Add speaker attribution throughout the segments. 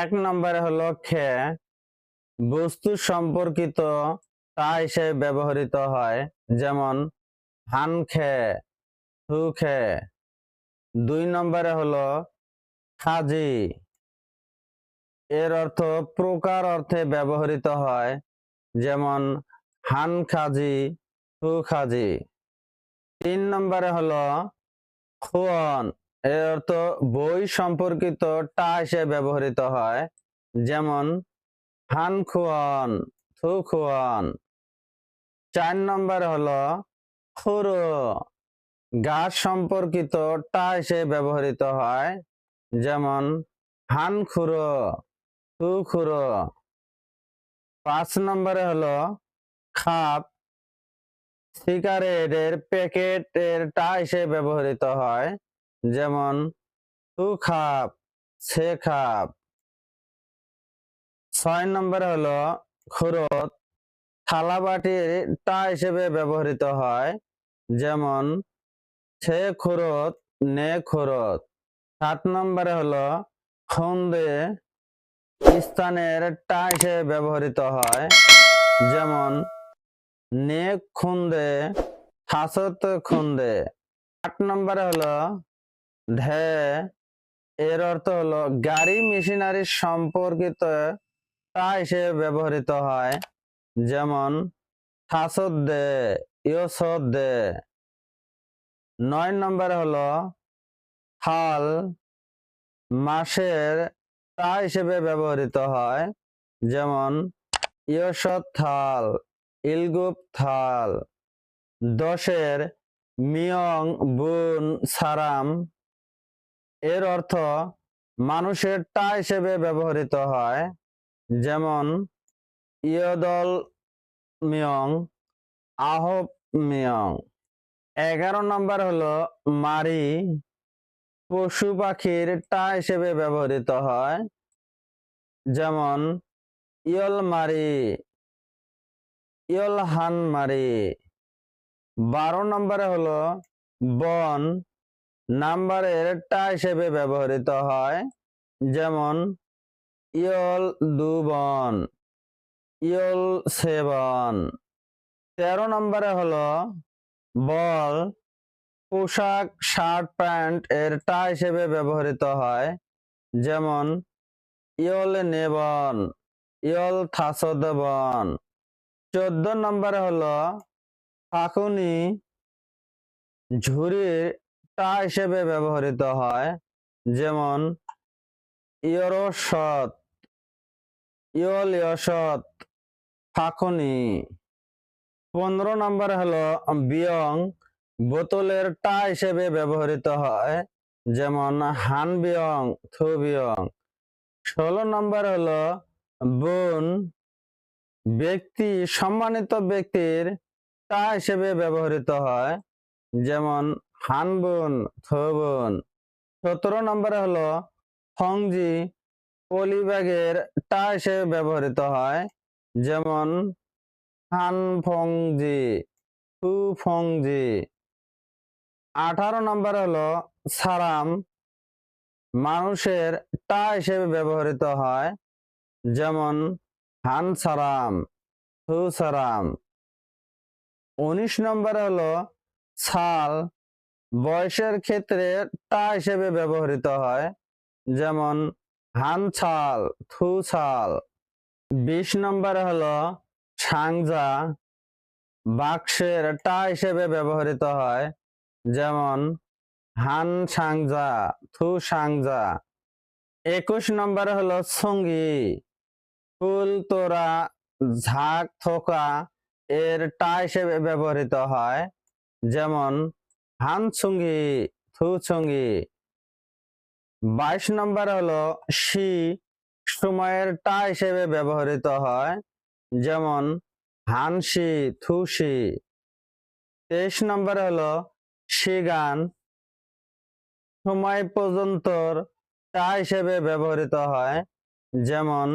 Speaker 1: এক নম্বরে হলো খে। বস্তু সম্পর্কিত তা হিসেবে ব্যবহৃত হয়, যেমন হান খে, হু খে। দুই নম্বরে হলো খাজি। এর অর্থ প্রকার অর্থে ব্যবহৃত হয়, যেমন হান খাজি, হু খাজি। তিন নম্বরে হলো খুয়ন। এর অর্থ বই সম্পর্কিত টা হিসেবে ব্যবহৃত হয়, যেমন, হান খুয়ন, থু খুয়ন। চার নম্বর হলো, খুরো। গাছ সম্পর্কিত টা হিসেবে ব্যবহৃত হয়, যেমন, হান খুরো, থু খুরো। পাঁচ নম্বরে হলো, খাপ। সিগারেটের প্যাকেটের টা হিসেবে ব্যবহৃত হয় যেমন তু খাপ সে খাপ ছয় নম্বরে হলো খুরত থালাবাটির টা হিসেবে ব্যবহৃত হয়, যেমন সে খুরত নে খুরত সাত নম্বরে হলো খন্দে, স্থানের টা হিসেবে ব্যবহৃত হয়, যেমন নে খুন্দে, হাসত খুন্দে। আট নম্বরে হলো ধে এর অর্থ হলো গাড়ি মেশিনারি সম্পর্কিত তা হিসেবে ব্যবহৃত হয়। যেমন দে নয় নম্বর হলো, হাল মাসের তা হিসেবে ব্যবহৃত হয়। যেমন ইয়সত থাল, ইলগুপ থাল, দশের মিয়ং, বুন, সারাম এর অর্থ মানুষের টা হিসেবে ব্যবহৃত হয়, যেমন ইয়দল মিয়ং আহব মিয়ং। এগারো নম্বর হলো মারি, পশু পাখির টা হিসেবে ব্যবহৃত হয়, যেমন ইয়ল মারি, ইয়ল হান মারি। বারো নম্বরে হলো বন নাম্বারের টা হিসেবে ব্যবহৃত হয়, যেমন, ইয়ল দুবন, ইয়ল সেবন। তেরো নম্বরে হলো, বল, পোশাক, শার্ট, প্যান্ট এর টা হিসেবে ব্যবহৃত হয়, যেমন, ইয়ল নেবন, ইয়ল থাসদবন। চোদ্দ নম্বরে হলো, ফাকুনি, ঝুড়ির টা হিসেবে ব্যবহৃত হয়, যেমন ইয়রসত ইয়ল ইয়সত ফাকুনি। পনেরো নম্বর হলো বিয়ং, বোতলের টা হিসেবে ব্যবহৃত হয়, যেমন হান বিয়ং, থু বিয়ং। ষোলো নম্বর হলো বুন, ব্যক্তি, সম্মানিত ব্যক্তির টা হিসেবে ব্যবহৃত হয়, যেমন হানবুন, থবুন। সতেরো নম্বরে হলো ফংজি পলিব্যাগের টা হিসেবে ব্যবহৃত হয়, যেমন হান ফংজি হু ফংজি আঠারো নম্বর হলো সারাম, মানুষের টা হিসেবে ব্যবহৃত হয়, যেমন হান সারাম হু সারাম উনিশ নম্বর হলো ছাল বয়সের ক্ষেত্রে টা হিসেবে ব্যবহৃত হয়, যেমন হান ছাল, থু ছাল। বিশ নম্বরে হলো সাংজা। বাক্সের টা হিসেবে ব্যবহৃত হয়, যেমন হান সাংজা, থু সাংজা। একুশ নম্বরে হলো সঙ্গী ফুল তোরা ঝাঁক থোকা এর টা হিসেবে ব্যবহৃত হয়, যেমন হান ছুঙ্গি থু ছুঙ্গি বাইশ নম্বর হলো শি সময়ের টা হিসেবে ব্যবহৃত হয়, যেমন হানসি থুসি তেইশ নম্বর হলো শিগান সময় পর্যন্ত টা হিসেবে ব্যবহৃত হয়, যেমন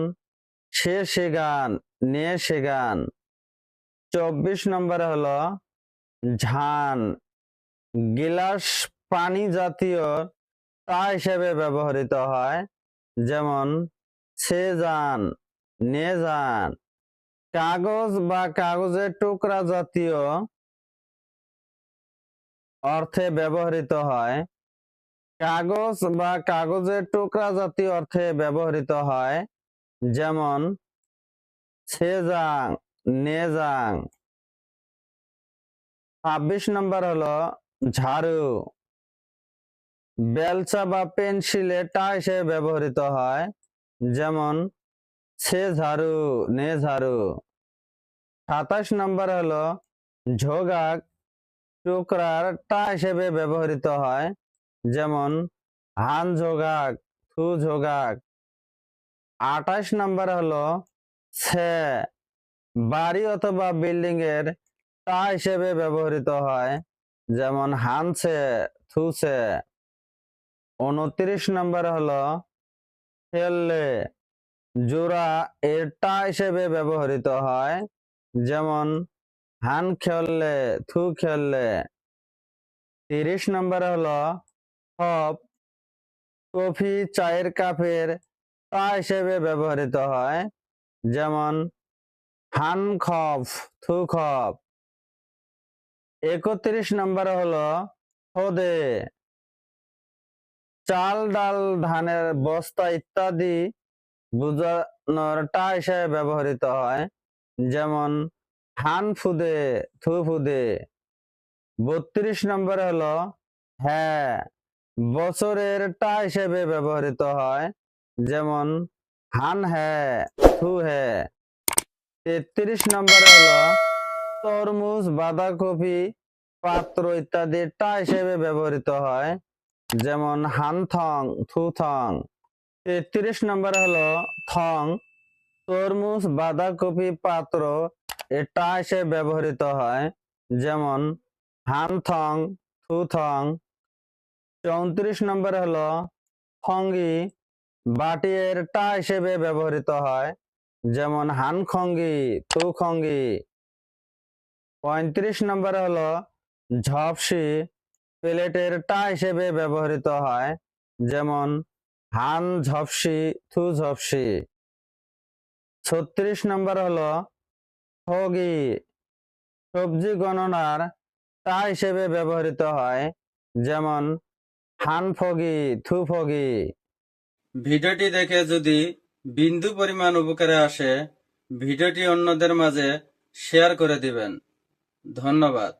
Speaker 1: সে শিগান নে শিগান চব্বিশ নম্বরে হলো ঝান গিলাস পানি জাতীয় তা হিসেবে ব্যবহৃত হয়, যেমন সে যান, নে যান। কাগজ বা কাগজের টুকরা জাতীয় অর্থে ব্যবহৃত হয়। কাগজ বা কাগজের টুকরা জাতীয় অর্থে ব্যবহৃত হয়, যেমন সে যাং নে যাং ছাব্বিশ নম্বর হলো ঝাড়ু। বেলচা বা পেন্সিলে টা হিসেবে ব্যবহৃত হয়, যেমন, সে ঝাড়ু, নে ঝাড়ু। সাতাশ নম্বর হলো, ঝোগাক টুকরার টা হিসেবে ব্যবহৃত হয়, যেমন, হান ঝোগাক, থু ঝোগাক। আঠাশ নম্বর হলো, সে বাড়ি অথবা বিল্ডিং এর টা হিসেবে ব্যবহৃত হয়। যেমন হানছে, থুছে। উনত্রিশ নম্বর হলো, খেললে জোড়া এটা হিসেবে ব্যবহৃত হয়, যেমন হান খেললে, থু খেললে। তিরিশ নম্বর হলো, হপ কফি চায়ের কাপের তা হিসেবে ব্যবহৃত হয়, যেমন হান খফ, থু খফ। একত্রিশ নম্বর হলো হদে। চাল, ডাল, ধানের বস্তা ইত্যাদি বোঝানোর টা হিসেবে ব্যবহৃত হয়। যেমন হান ফুদে, থু ফুদে। বত্রিশ নম্বর হলো হ্যাঁ বছরের টা হিসেবে ব্যবহৃত হয়। যেমন হান হ্যাঁ থু হ্যাঁ। তেত্রিশ নম্বর হলো তরমুজ, বাঁধাকপি, পাত্র ইত্যাদি টা হিসেবে ব্যবহৃত হয়। যেমন হান থং থু থং তেত্রিশ নম্বর হলো থং। তরমুজ, বাঁধাকপি, পাত্র এটা হিসেবে ব্যবহৃত হয়। যেমন হান থং থু থং চৌত্রিশ নম্বর হলো খঙ্গি। বাটি এর টা হিসেবে ব্যবহৃত হয়। যেমন হান খঙ্গি থু খঙ্গি পঁয়ত্রিশ নম্বর হলো ঝপসি প্লেটের টা হিসেবে ব্যবহৃত হয়, যেমন হান ঝপসি, থু ঝপসি। ছত্রিশ নম্বর হলো ঠগি। সবজি গণনার টা হিসেবে ব্যবহৃত হয়, যেমন হান ফগি, থু ফগি।
Speaker 2: ভিডিওটি দেখে যদি বিন্দু পরিমাণ উপকারে আসে, ভিডিওটি অন্যদের মাঝে শেয়ার করে দিবেন। ধন্যবাদ